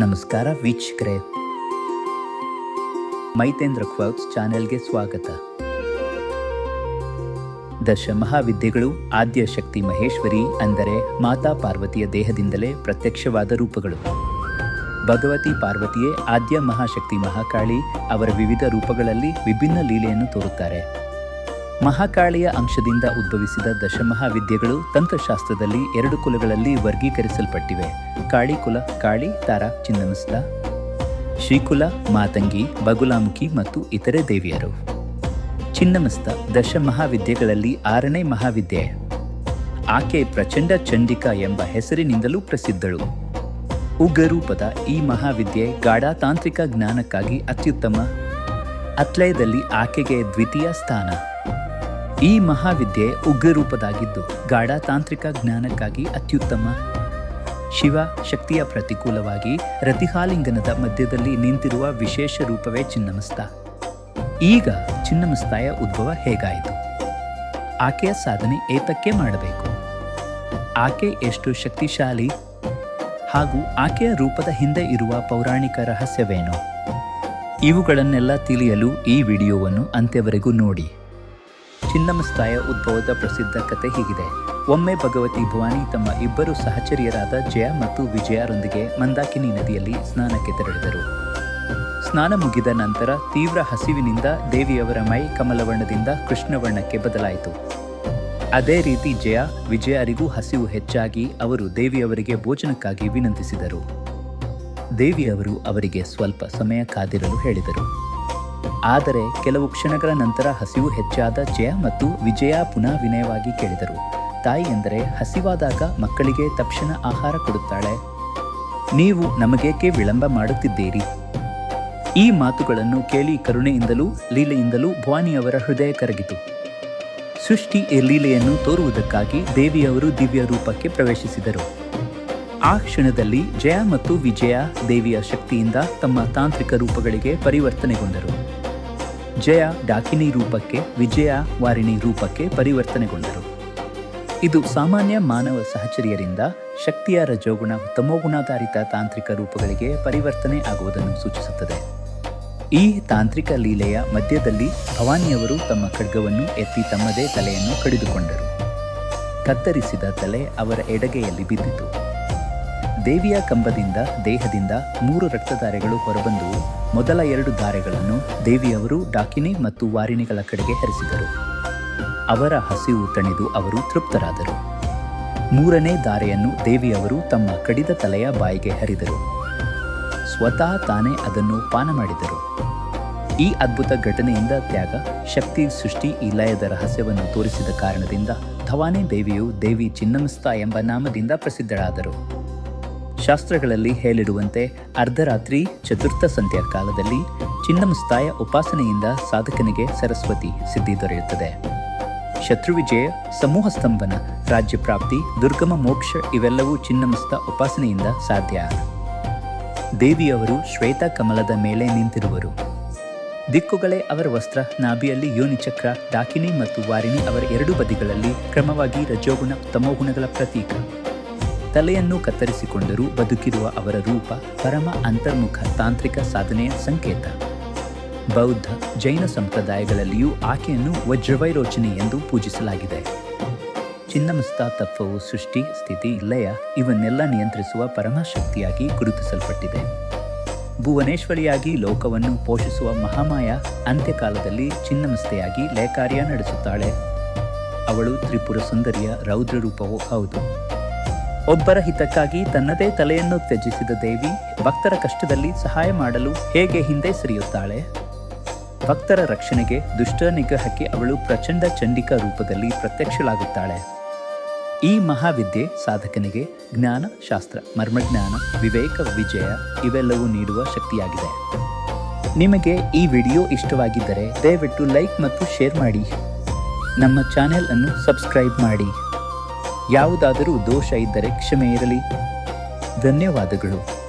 ನಮಸ್ಕಾರ ವೀಕ್ಷಕರೇ. ಮೈತೇಂದ್ರ ಕ್ವೌಟ್ಸ್ ಚಾನೆಲ್ಗೆ ಸ್ವಾಗತ. ದಶ ಮಹಾವಿದ್ಯೆಗಳು ಆದ್ಯ ಶಕ್ತಿ ಮಹೇಶ್ವರಿ ಅಂದರೆ ಮಾತಾ ಪಾರ್ವತಿಯ ದೇಹದಿಂದಲೇ ಪ್ರತ್ಯಕ್ಷವಾದ ರೂಪಗಳು. ಭಗವತಿ ಪಾರ್ವತಿಯೇ ಆದ್ಯ ಮಹಾಶಕ್ತಿ ಮಹಾಕಾಳಿ ಅವರ ವಿವಿಧ ರೂಪಗಳಲ್ಲಿ ವಿಭಿನ್ನ ಲೀಲೆಯನ್ನು ತೋರುತ್ತಾರೆ. ಮಹಾಕಾಳಿಯ ಅಂಶದಿಂದ ಉದ್ಭವಿಸಿದ ದಶಮಹಾವಿದ್ಯೆಗಳು ತಂತ್ರಶಾಸ್ತ್ರದಲ್ಲಿ ಎರಡು ಕುಲಗಳಲ್ಲಿ ವರ್ಗೀಕರಿಸಲ್ಪಟ್ಟಿವೆ. ಕಾಳಿ ಕುಲ, ಕಾಳಿ, ತಾರ, ಚಿನ್ನಮಸ್ತ. ಶ್ರೀಕುಲ ಮಾತಂಗಿ, ಬಗುಲಾಮುಖಿ ಮತ್ತು ಇತರೆ ದೇವಿಯರು. ಚಿನ್ನಮಸ್ತ ದಶಮಹಾವಿದ್ಯೆಗಳಲ್ಲಿ ಆರನೇ ಮಹಾವಿದ್ಯೆ. ಆಕೆ ಪ್ರಚಂಡ ಚಂಡಿಕಾ ಎಂಬ ಹೆಸರಿನಿಂದಲೂ ಪ್ರಸಿದ್ಧಳು. ಉಗ್ರರೂಪದ ಈ ಮಹಾವಿದ್ಯೆ ಗಾಢತಾಂತ್ರಿಕ ಜ್ಞಾನಕ್ಕಾಗಿ ಅತ್ಯುತ್ತಮ. ಅತ್ಲಯದಲ್ಲಿ ಆಕೆಗೆ ದ್ವಿತೀಯ ಸ್ಥಾನ. ಈ ಮಹಾವಿದ್ಯೆ ಉಗ್ರರೂಪದಾಗಿದ್ದು ಗಾಢತಾಂತ್ರಿಕ ಜ್ಞಾನಕ್ಕಾಗಿ ಅತ್ಯುತ್ತಮ. ಶಿವ ಶಕ್ತಿಯ ಪ್ರತಿಕೂಲವಾಗಿ ರತಿಹಾಲಿಂಗನದ ಮಧ್ಯದಲ್ಲಿ ನಿಂತಿರುವ ವಿಶೇಷ ರೂಪವೇ ಚಿನ್ನಮಸ್ತ. ಈಗ ಚಿನ್ನಮಸ್ತಾಯ ಉದ್ಭವ ಹೇಗಾಯಿತು? ಆಕೆಯ ಸಾಧನೆ ಏತಕ್ಕೆ ಮಾಡಬೇಕು? ಆಕೆ ಎಷ್ಟು ಶಕ್ತಿಶಾಲಿ? ಹಾಗೂ ಆಕೆಯ ರೂಪದ ಹಿಂದೆ ಇರುವ ಪೌರಾಣಿಕ ರಹಸ್ಯವೇನು? ಇವುಗಳನ್ನೆಲ್ಲ ತಿಳಿಯಲು ಈ ವಿಡಿಯೋವನ್ನು ಅಂತ್ಯವರೆಗೂ ನೋಡಿ. ಚಿನ್ನಮಸ್ತಾಯ ಉದ್ಭವದ ಪ್ರಸಿದ್ಧ ಕತೆ ಹೀಗಿದೆ. ಒಮ್ಮೆ ಭಗವತಿ ಭವಾನಿ ತಮ್ಮ ಇಬ್ಬರು ಸಹಚರಿಯರಾದ ಜಯ ಮತ್ತು ವಿಜಯರೊಂದಿಗೆ ಮಂದಾಕಿನಿ ನದಿಯಲ್ಲಿ ಸ್ನಾನಕ್ಕೆ ತೆರಳಿದರು. ಸ್ನಾನ ಮುಗಿದ ನಂತರ ತೀವ್ರ ಹಸಿವಿನಿಂದ ದೇವಿಯವರ ಮೈ ಕಮಲವರ್ಣದಿಂದ ಕೃಷ್ಣವರ್ಣಕ್ಕೆ ಬದಲಾಯಿತು. ಅದೇ ರೀತಿ ಜಯ, ವಿಜಯರಿಗೂ ಹಸಿವು ಹೆಚ್ಚಾಗಿ ಅವರು ದೇವಿಯವರಿಗೆ ಭೋಜನಕ್ಕಾಗಿ ವಿನಂತಿಸಿದರು. ದೇವಿಯವರು ಅವರಿಗೆ ಸ್ವಲ್ಪ ಸಮಯ ಕಾದಿರಲು ಹೇಳಿದರು. ಆದರೆ ಕೆಲವು ಕ್ಷಣಗಳ ನಂತರ ಹಸಿವು ಹೆಚ್ಚಾದ ಜಯ ಮತ್ತು ವಿಜಯ ಪುನಃ ವಿನಯವಾಗಿ ಕೇಳಿದರು. ತಾಯಿ ಎಂದರೆ ಹಸಿವಾದಾಗ ಮಕ್ಕಳಿಗೆ ತಕ್ಷಣ ಆಹಾರ ಕೊಡುತ್ತಾಳೆ. ನೀವು ನಮಗೇಕೆ ವಿಳಂಬ ಮಾಡುತ್ತಿದ್ದೀರಿ? ಈ ಮಾತುಗಳನ್ನು ಕೇಳಿ ಕರುಣೆಯಿಂದಲೂ ಲೀಲೆಯಿಂದಲೂ ಭವಾನಿಯವರ ಹೃದಯ ಕರಗಿತು. ಸೃಷ್ಟಿ ಈ ಲೀಲೆಯನ್ನು ತೋರುವುದಕ್ಕಾಗಿ ದೇವಿಯವರು ದಿವ್ಯ ರೂಪಕ್ಕೆ ಪ್ರವೇಶಿಸಿದರು. ಆ ಕ್ಷಣದಲ್ಲಿ ಜಯ ಮತ್ತು ವಿಜಯ ದೇವಿಯ ಶಕ್ತಿಯಿಂದ ತಮ್ಮ ತಾಂತ್ರಿಕ ರೂಪಗಳಿಗೆ ಪರಿವರ್ತನೆಗೊಂಡರು. ಜಯ ಡಾಕಿನಿ ರೂಪಕ್ಕೆ, ವಿಜಯ ವಾರಿಣಿ ರೂಪಕ್ಕೆ ಪರಿವರ್ತನೆಗೊಂಡರು. ಇದು ಸಾಮಾನ್ಯ ಮಾನವ ಸಹಚರ್ಯರಿಂದ ಶಕ್ತಿಯ ರಜೋಗುಣ ತಮೋಗುಣಾಧಾರಿತ ತಾಂತ್ರಿಕ ರೂಪಗಳಿಗೆ ಪರಿವರ್ತನೆ ಆಗುವುದನ್ನು ಸೂಚಿಸುತ್ತದೆ. ಈ ತಾಂತ್ರಿಕ ಲೀಲೆಯ ಮಧ್ಯದಲ್ಲಿ ಭವಾನಿಯವರು ತಮ್ಮ ಖಡ್ಗವನ್ನು ಎತ್ತಿ ತಮ್ಮದೇ ತಲೆಯನ್ನು ಕಡಿದುಕೊಂಡರು. ಕತ್ತರಿಸಿದ ತಲೆ ಅವರ ಎಡಗೆಯಲ್ಲಿ ಬಿದ್ದಿತು. ದೇವಿಯ ಕಂಬದಿಂದ, ದೇಹದಿಂದ ಮೂರು ರಕ್ತಧಾರೆಗಳು ಹೊರಬಂದು ಮೊದಲ ಎರಡು ಧಾರೆಗಳನ್ನು ದೇವಿಯವರು ಡಾಕಿನಿ ಮತ್ತು ವಾರಿಣಿಗಳ ಕಡೆಗೆ ಹರಿಸಿದರು. ಅವರ ಹಸಿವು ತಣಿದು ಅವರು ತೃಪ್ತರಾದರು. ಮೂರನೇ ದಾರೆಯನ್ನು ದೇವಿಯವರು ತಮ್ಮ ಕಡಿದ ತಲೆಯ ಬಾಯಿಗೆ ಹರಿದರು. ಸ್ವತಃ ತಾನೇ ಅದನ್ನು ಪಾನ ಮಾಡಿದರು. ಈ ಅದ್ಭುತ ಘಟನೆಯಿಂದ ತ್ಯಾಗ, ಶಕ್ತಿ, ಸೃಷ್ಟಿ ಈ ಲಯದ ರಹಸ್ಯವನ್ನು ತೋರಿಸಿದ ಕಾರಣದಿಂದ ಧವಾನಿ ದೇವಿಯು ದೇವಿ ಚಿನ್ನಮಸ್ತ ಎಂಬ ನಾಮದಿಂದ ಪ್ರಸಿದ್ಧಳಾದರು. ಶಾಸ್ತ್ರಗಳಲ್ಲಿ ಹೇಳಿರುವಂತೆ ಅರ್ಧರಾತ್ರಿ ಚತುರ್ಥ ಸಂಧ್ಯಾ ಕಾಲದಲ್ಲಿ ಚಿನ್ನಮಸ್ತಾಯ ಉಪಾಸನೆಯಿಂದ ಸಾಧಕನಿಗೆ ಸರಸ್ವತಿ ಸಿದ್ಧಿ ದೊರೆಯುತ್ತದೆ. ಶತ್ರುವಿಜಯ, ಸಮೂಹ ಸ್ತಂಭನ, ರಾಜ್ಯ ಪ್ರಾಪ್ತಿ, ದುರ್ಗಮ ಮೋಕ್ಷ ಇವೆಲ್ಲವೂ ಚಿನ್ನಮಸ್ತ ಉಪಾಸನೆಯಿಂದ ಸಾಧ್ಯ. ದೇವಿಯವರು ಶ್ವೇತ ಕಮಲದ ಮೇಲೆ ನಿಂತಿರುವರು. ದಿಕ್ಕುಗಳೇ ಅವರ ವಸ್ತ್ರ, ನಾಭಿಯಲ್ಲಿ ಯೋನಿಚಕ್ರ ಡಾಕಿನಿ ಮತ್ತು ವಾರಿಣಿ ಅವರ ಎರಡು ಬದಿಗಳಲ್ಲಿ ಕ್ರಮವಾಗಿ ರಜೋಗುಣ, ತಮೋಗುಣಗಳ ಪ್ರತೀಕ. ತಲೆಯನ್ನು ಕತ್ತರಿಸಿಕೊಂಡರೂ ಬದುಕಿರುವ ಅವರ ರೂಪ ಪರಮ ಅಂತರ್ಮುಖ ತಾಂತ್ರಿಕ ಸಾಧನೆಯ ಸಂಕೇತ. ಬೌದ್ಧ, ಜೈನ ಸಂಪ್ರದಾಯಗಳಲ್ಲಿಯೂ ಆಕೆಯನ್ನು ವಜ್ರವೈರೋಚನೆ ಎಂದು ಪೂಜಿಸಲಾಗಿದೆ. ಚಿನ್ನಮಸ್ತಾ ತತ್ವವು ಸೃಷ್ಟಿ, ಸ್ಥಿತಿ, ಲಯ ಇವನ್ನೆಲ್ಲ ನಿಯಂತ್ರಿಸುವ ಪರಮಶಕ್ತಿಯಾಗಿ ಗುರುತಿಸಲ್ಪಟ್ಟಿದೆ. ಭುವನೇಶ್ವರಿಯಾಗಿ ಲೋಕವನ್ನು ಪೋಷಿಸುವ ಮಹಾಮಾಯ ಅಂತ್ಯಕಾಲದಲ್ಲಿ ಚಿನ್ನಮಸ್ತೆಯಾಗಿ ಲಯಕಾರ್ಯ ನಡೆಸುತ್ತಾಳೆ. ಅವಳು ತ್ರಿಪುರ ಸುಂದರಿಯ ರೌದ್ರ ರೂಪವೂ ಹೌದು. ಒಬ್ಬರ ಹಿತಕ್ಕಾಗಿ ತನ್ನದೇ ತಲೆಯನ್ನು ತ್ಯಜಿಸಿದ ದೇವಿ ಭಕ್ತರ ಕಷ್ಟದಲ್ಲಿ ಸಹಾಯ ಮಾಡಲು ಹೇಗೆ ಹಿಂದೆ ಸರಿಯುತ್ತಾಳೆ? ಭಕ್ತರ ರಕ್ಷಣೆಗೆ ದುಷ್ಟ ನಿಗ್ರಹಕ್ಕೆ ಅವಳು ಪ್ರಚಂಡ ಚಂಡಿಕಾ ರೂಪದಲ್ಲಿ ಪ್ರತ್ಯಕ್ಷಳಾಗುತ್ತಾಳೆ. ಈ ಮಹಾವಿದ್ಯೆ ಸಾಧಕನಿಗೆ ಜ್ಞಾನ, ಶಾಸ್ತ್ರ, ಮರ್ಮಜ್ಞಾನ, ವಿವೇಕ, ವಿಜಯ ಇವೆಲ್ಲವೂ ನೀಡುವ ಶಕ್ತಿಯಾಗಿದೆ. ನಿಮಗೆ ಈ ವಿಡಿಯೋ ಇಷ್ಟವಾಗಿದ್ದರೆ ದಯವಿಟ್ಟು ಲೈಕ್ ಮತ್ತು ಶೇರ್ ಮಾಡಿ. ನಮ್ಮ ಚಾನೆಲ್ ಅನ್ನು ಸಬ್ಸ್ಕ್ರೈಬ್ ಮಾಡಿ. ಯಾವುದಾದರೂ ದೋಷ ಇದ್ದರೆ ಕ್ಷಮೆ ಇರಲಿ. ಧನ್ಯವಾದಗಳು.